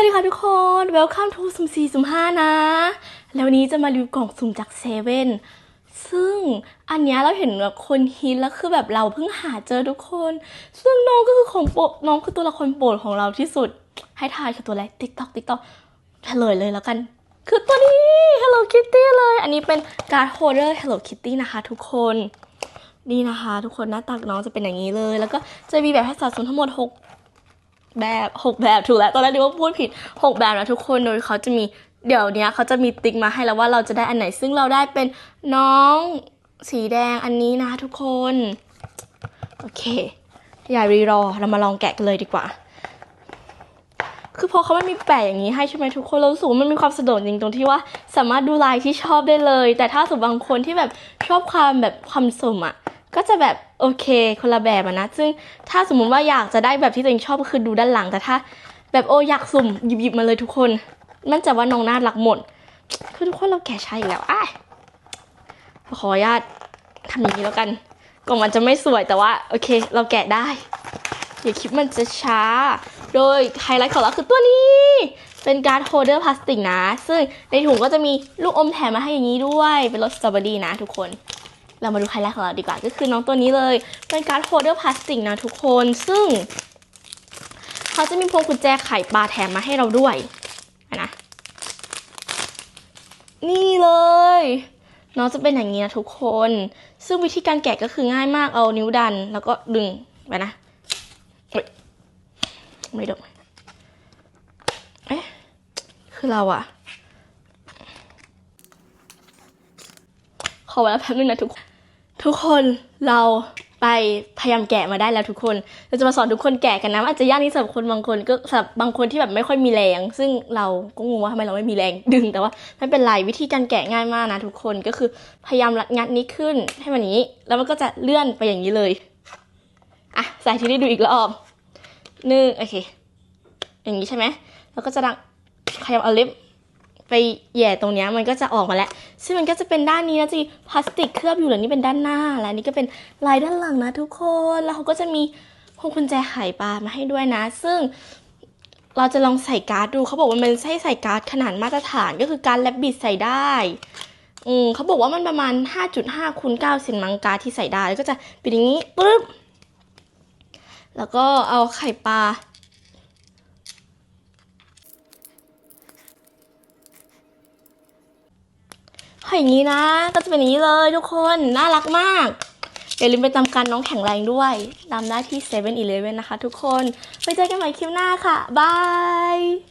วัสดีค่ะทุกคน Welcome to สุ่ม4สุ่ม5นะ แล้ววันนี้จะมารีวิวกล่องสุ่มจากเซเว่นซึ่งอันนี้เราเห็นแบบคนฮิตแล้วคือแบบเราเพิ่งหาเจอทุกคน ซึ่งน้องก็คือของโปรดน้องคือตัวละครโปรดของเราที่สุด ให้ทายคือตัวอะไร TikTok TikTok เฉลยเลยแล้วกัน คือตัวนี้ Hello Kitty เลย อันนี้เป็นการ์ดโฮเดอร์ Hello Kitty นะคะ ทุกคนนี่นะคะ ทุกคนหน้าตาน้องจะเป็นอย่างนี้เลย แล้วก็จะมีแบบให้สะสมทั้งหมด 6 แบบหกแบบถูกแล้วตอนแรกนึกว่าพูดผิดหกแบบนะทุกคนโดยเขาจะมีเดี๋ยวนี้เขาจะมีติ๊กมาให้แล้วว่าเราจะได้อันไหน ซึ่งเราได้เป็นน้องสีแดงอันนี้นะทุกคน โอเค อย่ารีรอเรามาลองแกะกันเลยดีกว่า คือพอเขาไม่มีแปะอย่างนี้ให้ใช่ไหมทุกคนเรารู้สึกว่ามันมีความสะดวกจริงตรงที่ว่าสามารถดูลายที่ชอบได้เลย แต่ถ้าสมบางคนที่แบบชอบความแบบความสมอะ ก็จะแบบโอเคคนละแบบอะนะ ซึ่งถ้าสมมุติว่าอยากจะได้แบบที่ตัวเองชอบก็คือดูด้านหลัง แต่ถ้า แบบโออยากสุ่มหยิบหยิบมาเลยทุกคน มั่นใจว่าน้องน่ารักหมด คือทุกคนเราแกะใช้อีกแล้วอ้ายขออนุญาตทำอย่างนี้แล้วกันกล่องมันจะไม่สวยแต่ว่าโอเค เราแกะได้เดี๋ยวคลิปมันจะช้า โดยไฮไลท์ของเราคือตัวนี้ เป็นการ์ดโฮเดอร์พลาสติกนะ ซึ่งในถุงก็จะมีลูกอมแถมมาให้อย่างนี้ด้วย เป็นรสสตรอเบอรี่นะทุกคน เรามาดูไฮไลท์ของเราดีกว่า ก็คือน้องตัวนี้เลย เป็นการ์ดโฮลเดอร์พลาสติกนะทุกคน ซึ่ง เขาจะมีพวงกุญแจไขปลาแถมมาให้เราด้วยนะ นี่เลย น้องจะเป็นอย่างนี้นะทุกคน ซึ่งวิธีการแกะก็คือง่ายมาก เอานิ้วดัน แล้วก็ดึงไปนะเฮ้ยไม่ดึงเอ๊ะ คือเราอะขอเวลาแป๊บนึงนะทุกคน ทุกคนเราไปพยายามแกะมาได้แล้วทุกคน เราจะมาสอนทุกคนแกะกันนะอาจจะยากนิดสำหรับคนบางคนก็สำหรับบางคนที่แบบไม่ค่อยมีแรง ซึ่งเราก็งงว่าทำไมเราไม่มีแรงดึง แต่ว่าไม่เป็นไรวิธีการแกะง่ายมากนะทุกคนก็คือพยายามรัดงัดนี้ขึ้นให้มันอย่างนี้ แล้วมันก็จะเลื่อนไปอย่างนี้เลยอะใส่ทีนี้ดูอีกรอบหนึ่งโอเค อย่างนี้ใช่ไหมแล้วก็จะดังขยับเอาเล็บ ไปแย่ตรงเนี้ยมันก็จะออกมาแล้ว ซึ่งมันก็จะเป็นด้านนี้นะจีพลาสติกเคลือบอยู่เหลือนี่เป็นด้านหน้า และนี่ก็เป็นลายด้านหลังนะทุกคน แล้วเขาก็จะมีพวงกุญแจไขปลามาให้ด้วยนะ ซึ่งเราจะลองใส่การ์ดดู เขาบอกว่ามันใช้ใส่การ์ดขนาดมาตรฐานก็คือการแลบบิดใส่ได้ อืมเขาบอกว่ามันประมาณ 5.5คูณ9เซนมังการ์ดที่ใส่ได้ แล้วก็จะเป็นอย่างนี้ปึ๊บ แล้วก็เอาไข่ปลาาอย่างนี้นะ ก็จะเป็นอย่างนี้เลยทุกคน น่ารักมาก อย่าลืมไปตามการน้องแข็งแรงด้วยตามได้ที่7 e เ e ่ e อนะคะทุกคน ไปเจอกันใหม่คลิปหน้าค่ะ บาย